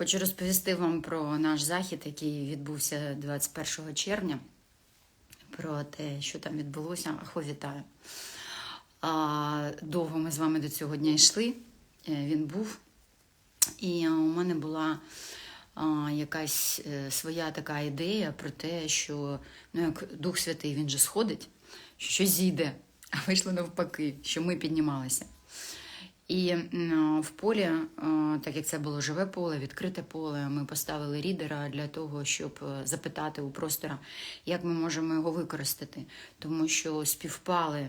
Хочу розповісти вам про наш захід, який відбувся 21 червня, про те, що там відбулося. Ахо, вітаю. А, Довго ми з вами до цього дня йшли. Е, Він був. І у мене була а, якась е, своя така ідея про те, що ну, як Дух Святий він же сходить, що щось зійде, а вийшло навпаки, що ми піднімалися. І в полі, е, так як це було живе поле, відкрите поле, ми поставили рідера для того, щоб е, запитати у простора, як ми можемо його використати, тому що співпали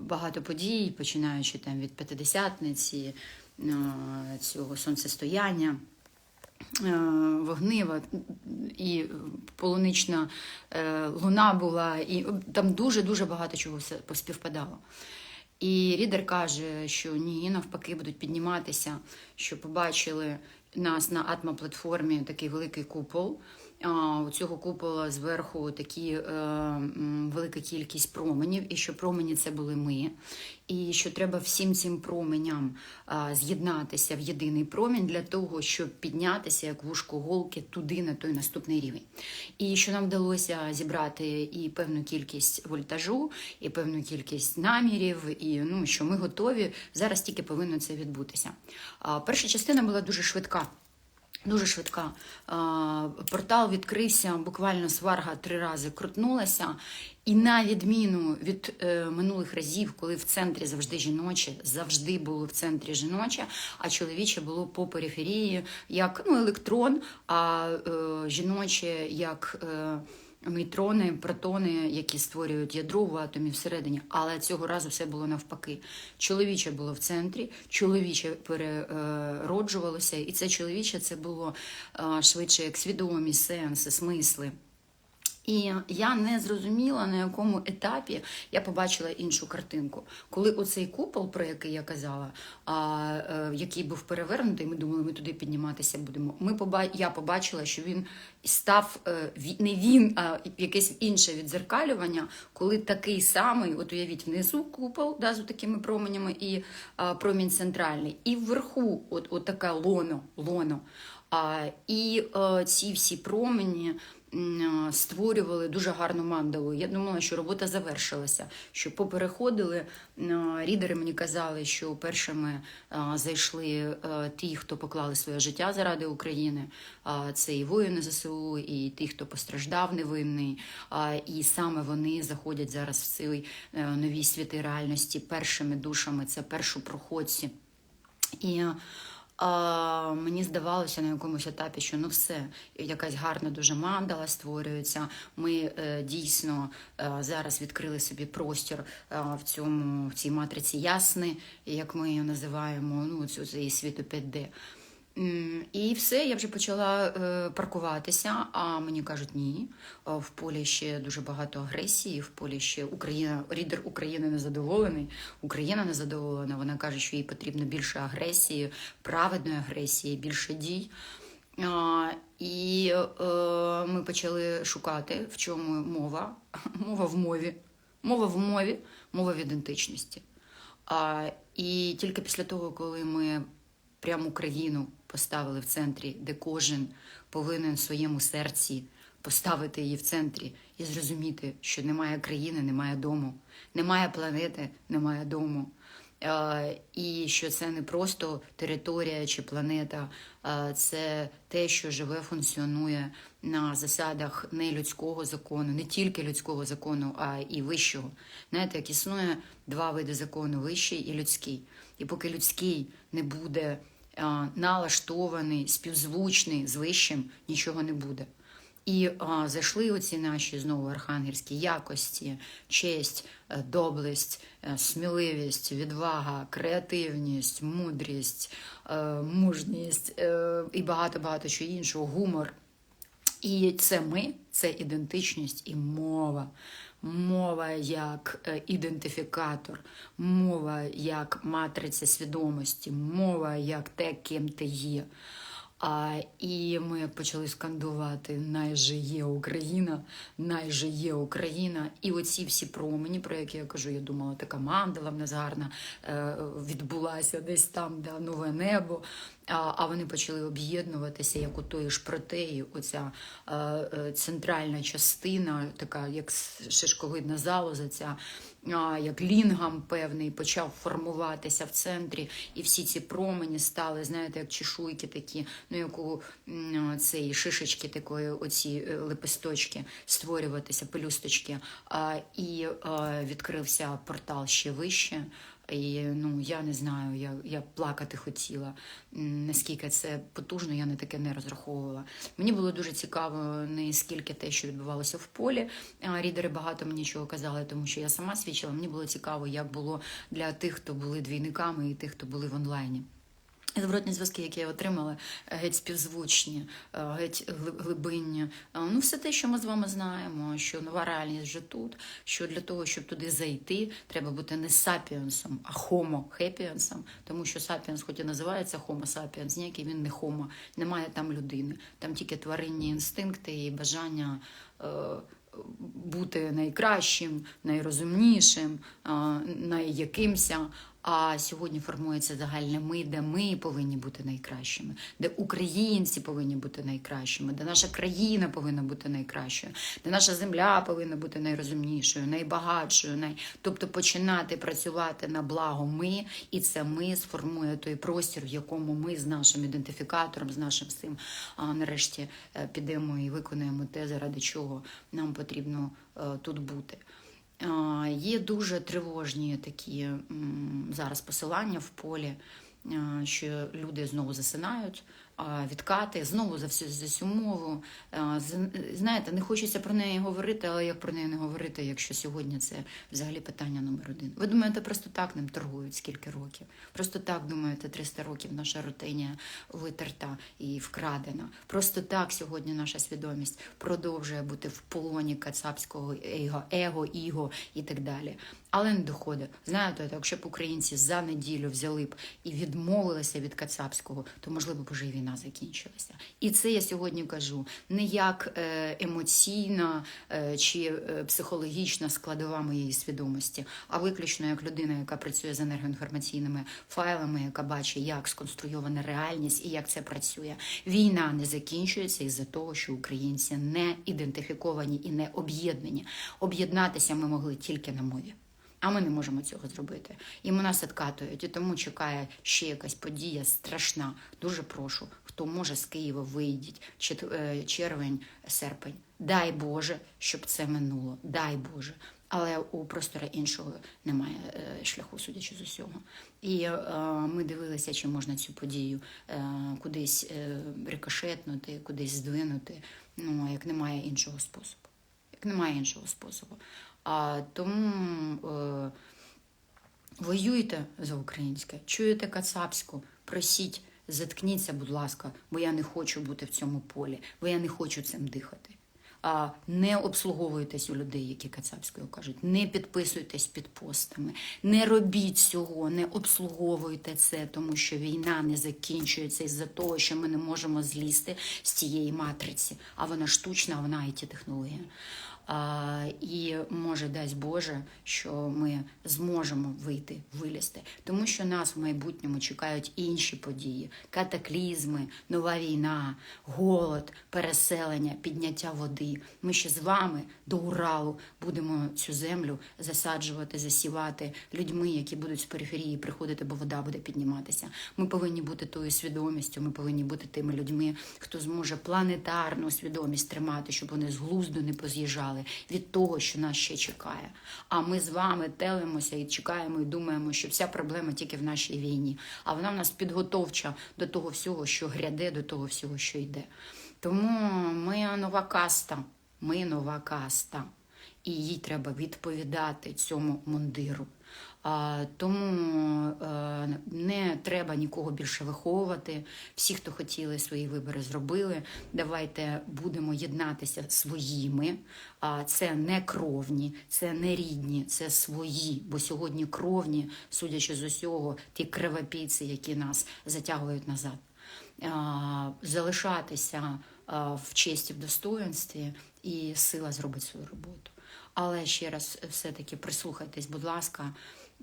багато подій, починаючи там від п'ятидесятниці, е, цього сонцестояння. е, Вогнива і полунична е, луна була, і там дуже-дуже багато чого все поспівпадало. І рідер каже, що ні, навпаки, будуть підніматися, що побачили нас на атмоплатформі такий великий купол. У цього купола зверху такі е, велика кількість променів, і що промені це були ми, і що треба всім цим променям а, з'єднатися в єдиний промінь для того, щоб піднятися як вушко голки туди на той наступний рівень. І що нам вдалося зібрати і певну кількість вольтажу, і певну кількість намірів, і ну що ми готові. Зараз тільки повинно це відбутися. А, перша частина була дуже швидка. Дуже швидка. Портал відкрився, буквально сварга три рази крутнулася. І на відміну від е, минулих разів, коли в центрі завжди жіноче, завжди було в центрі жіноче, а чоловіче було по периферії, як ну, електрон, а е, жіноче як. Е, Нейтрони, протони, які створюють ядро в атомі всередині, але цього разу все було навпаки. Чоловіче було в центрі, чоловіче перероджувалося, і це чоловіче це було швидше як свідомі сенси, смисли. І я не зрозуміла, на якому етапі я побачила іншу картинку. Коли оцей купол, про який я казала, а, е, який був перевернутий, ми думали, ми туди підніматися будемо. Ми поба... Я побачила, що він став е, не він, а якесь інше відзеркалювання, коли такий самий, от уявіть, внизу купол да, з такими променями, і а, промінь центральний, і вверху, от, от таке лоно, лоно. А, і е, ці всі промені створювали дуже гарну мандалу. Я думала, що робота завершилася, що попереходили. Е, Рідери мені казали, що першими е, зайшли е, ті, хто поклали своє життя заради України. Це і воїни ЗСУ, і ті, хто постраждав невинний. І саме вони заходять зараз в цій е, новій світи реальності першими душами. Це першопроходці. І а, мені здавалося на якомусь етапі, що ну все, якась гарна дуже мандала створюється. Ми е, дійсно е, зараз відкрили собі простір е, в цьому в цій матриці ясни, як ми її називаємо, ну цю світу 5D. І все, я вже почала е, паркуватися, а мені кажуть, ні. В полі ще дуже багато агресії, в полі ще Україна, рідер України незадоволений, Україна незадоволена. Вона каже, що їй потрібно більше агресії, праведної агресії, більше дій. І е, ми почали шукати, в чому мова. Мова в мові. Мова в мові, мова в ідентичності. І тільки після того, коли ми прямо Україну поставили в центрі, де кожен повинен в своєму серці поставити її в центрі і зрозуміти, що немає країни, немає дому, немає планети, немає дому. Е, І що це не просто територія чи планета, це те, що живе, функціонує на засадах не людського закону, не тільки людського закону, а і вищого. Знаєте, як існує два види закону вищий і людський. І поки людський не буде налаштований, співзвучний з вищим, нічого не буде. І а, зайшли оці наші знову архангельські якості, честь, е, доблесть, е, сміливість, відвага, креативність, мудрість, е, мужність е, і багато-багато що іншого, гумор. І це ми, це ідентичність і мова. Мова як е, ідентифікатор, мова як матриця свідомості, мова як те, ким ти є. А, і ми почали скандувати Найже є Україна, найже є Україна. І оці всі промені, про які я кажу, я думала, така мандала в нас гарна е, відбулася десь там, де нове небо. А, вони почали об'єднуватися як у тої ж протеї, оця е, е, центральна частина, така як шишковидна залоза, ця як лінгам певний почав формуватися в центрі, і всі ці промені стали, знаєте, як чешуйки такі, ну як у цієї шишечки, такої, оці е, лепесточки створюватися, пелюсточки. І відкрився портал ще вище. І ну я не знаю, я я плакати хотіла. Наскільки це потужно, я на таке не розраховувала. Мені було дуже цікаво не скільки те, що відбувалося в полі. Рідери багато мені чого казали, тому що я сама свідчила. Мені було цікаво, як було для тих, хто були двійниками, і тих, хто були в онлайні. Зворотні зв'язки, які я отримала, геть співзвучні, е, геть гли- глибинні. Е, Ну, все те, що ми з вами знаємо, що нова реальність вже тут, що для того, щоб туди зайти, треба бути не сапіенсом, а хомо хепіенсом, тому що сапіенс, хоч і називається хомо сапіенс, ніякий він не хомо, немає там людини. Там тільки тваринні інстинкти і бажання. Е, бути найкращим, найрозумнішим, найякимся. А сьогодні формується загальне ми, де ми повинні бути найкращими, де українці повинні бути найкращими, де наша країна повинна бути найкращою, де наша земля повинна бути найрозумнішою, найбагатшою, най... тобто починати працювати на благо ми, і це ми сформує той простір, в якому ми з нашим ідентифікатором, з нашим а, нарешті е, підемо і виконаємо те, заради чого нам потрібно е, тут бути. Є дуже тривожні такі зараз посилання в полі, що люди знову засинають, відкати, знову за всю, за всю мову. Знаєте, не хочеться про неї говорити, але як про неї не говорити, якщо сьогодні це взагалі питання номер один. Ви думаєте, просто так ним торгують скільки років? Просто так думаєте, 300 років наша рутинія витерта і вкрадена. Просто так сьогодні наша свідомість продовжує бути в полоні кацапського его, его, іго і так далі. Але не доходить. Знаєте, якщо б українці за неділю взяли б і відмовилися від кацапського, то можливо б уже і війна закінчилася. І це я сьогодні кажу не як е, емоційна е, чи е, психологічна складова моєї свідомості, а виключно як людина, яка працює з енергоінформаційними файлами, яка бачить, як сконструйована реальність і як це працює. Війна не закінчується із-за того, що українці не ідентифіковані і не об'єднані. Об'єднатися ми могли тільки на мові. А ми не можемо цього зробити. І ми нас відкатують. І тому чекає ще якась подія страшна. Дуже прошу, хто може з Києва вийдіть е, червень, серпень. Дай Боже, щоб це минуло. Дай Боже. Але у простора іншого немає е, шляху, судячи з усього. І е, ми дивилися, чи можна цю подію кудись рикошетнути, кудись здвинути. Ну, як немає іншого способу. Як немає іншого способу. А тому воюйте за українське, чуєте кацапську, просіть, заткніться, будь ласка, бо я не хочу бути в цьому полі, бо я не хочу цим дихати. А не обслуговуйтесь у людей, які кацапською кажуть, не підписуйтесь під постами, не робіть цього, не обслуговуйте це, тому що війна не закінчується із-за того, що ми не можемо злізти з цієї матриці, а вона штучна, вона it технологія. І може дасть Боже, що ми зможемо вийти, вилізти, тому що нас в майбутньому чекають інші події: катаклізми, нова війна, голод, переселення, підняття води. Ми ще з вами до Уралу будемо цю землю засаджувати, засівати людьми, які будуть з периферії приходити, бо вода буде підніматися. Ми повинні бути тою свідомістю. Ми повинні бути тими людьми, хто зможе планетарну свідомість тримати, щоб вони з глузду не поз'їжджали від того, що нас ще чекає. А ми з вами телимося і чекаємо, і думаємо, що вся проблема тільки в нашій війні. А вона в нас підготовча до того всього, що гряде, до того всього, що йде. Тому ми нова каста, ми нова каста. І їй треба відповідати цьому мундиру. Тому е, не треба нікого більше виховувати. Всі, хто хотіли свої вибори, зробили. Давайте будемо єднатися своїми. Це не кровні, це не рідні, це свої. Бо сьогодні кровні, судячи з усього, ті кривопійці, які нас затягують назад. залишатися в честі, в достоинстві, і сила зробить свою роботу. Але ще раз, все-таки прислухайтесь, будь ласка,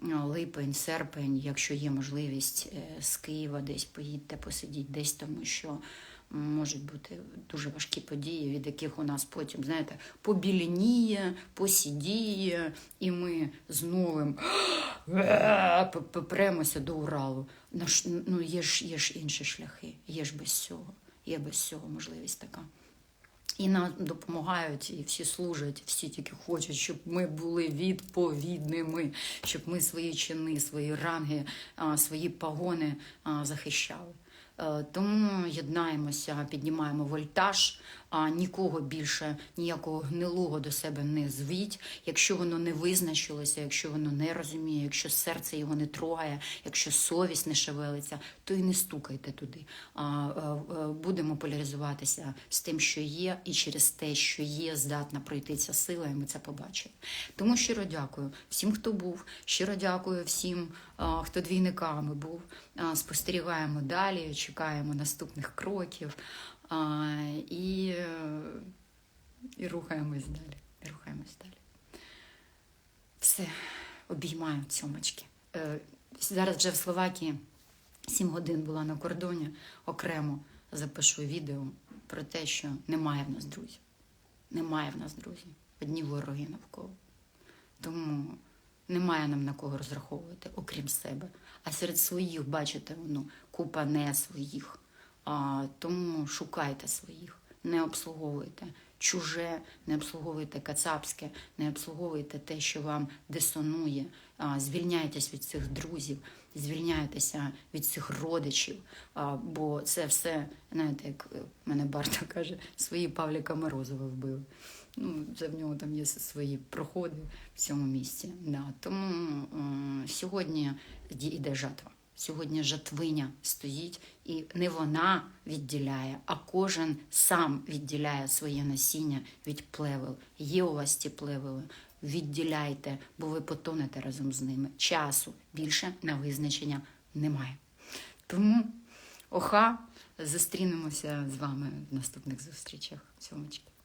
липень, серпень, якщо є можливість е, з Києва десь поїдьте, посидіть десь, тому що можуть бути дуже важкі події, від яких у нас потім, знаєте, побілініє, посідіє, і ми з новим премося до Уралу. Ну, є ж, є ж інші шляхи, є ж без цього, є без цього можливість така. І нам допомагають, і всі служать, всі тільки хочуть, щоб ми були відповідними, щоб ми свої чини, свої ранги, свої погони захищали. Е, Тому єднаємося, піднімаємо вольтаж, а нікого більше ніякого гнилого до себе не звіть. Якщо воно не визначилося, якщо воно не розуміє, якщо серце його не трогає, якщо совість не шевелиться, то і не стукайте туди. А, е, е, Будемо поляризуватися з тим, що є, і через те, що є, здатна пройти ця сила, і ми це побачимо. Тому щиро дякую всім, хто був. Щиро дякую всім, хто двійниками був. Спостерігаємо далі, чекаємо наступних кроків. А, і, е, і рухаємось далі. І рухаємось далі. Все, обіймаю цьомочки. Е, Зараз вже в Словакії 7 годин була на кордоні. Окремо запишу відео про те, що немає в нас друзів. Немає в нас друзів. Одні вороги навколо. Тому немає нам на кого розраховувати, окрім себе. А серед своїх, бачите, ну, купа не своїх. Тому шукайте своїх, не обслуговуйте чуже, не обслуговуйте кацапське, не обслуговуйте те, що вам дисонує. Звільняйтесь від цих друзів, звільняйтеся від цих родичів. Бо це все, знаєте, як е, мене Барта каже, свої Павліка Морозова вбили. Ну, це в нього там є свої проходи в цьому місці. Да. Тому сьогодні іде жатва. Сьогодні жатвиня стоїть, і не вона відділяє, а кожен сам відділяє своє насіння від плевел. Є у вас ті плевели, відділяйте, бо ви потонете разом з ними. Часу більше на визначення немає. Тому оха, зустрінемося з вами в наступних зустрічах. Сьомочки.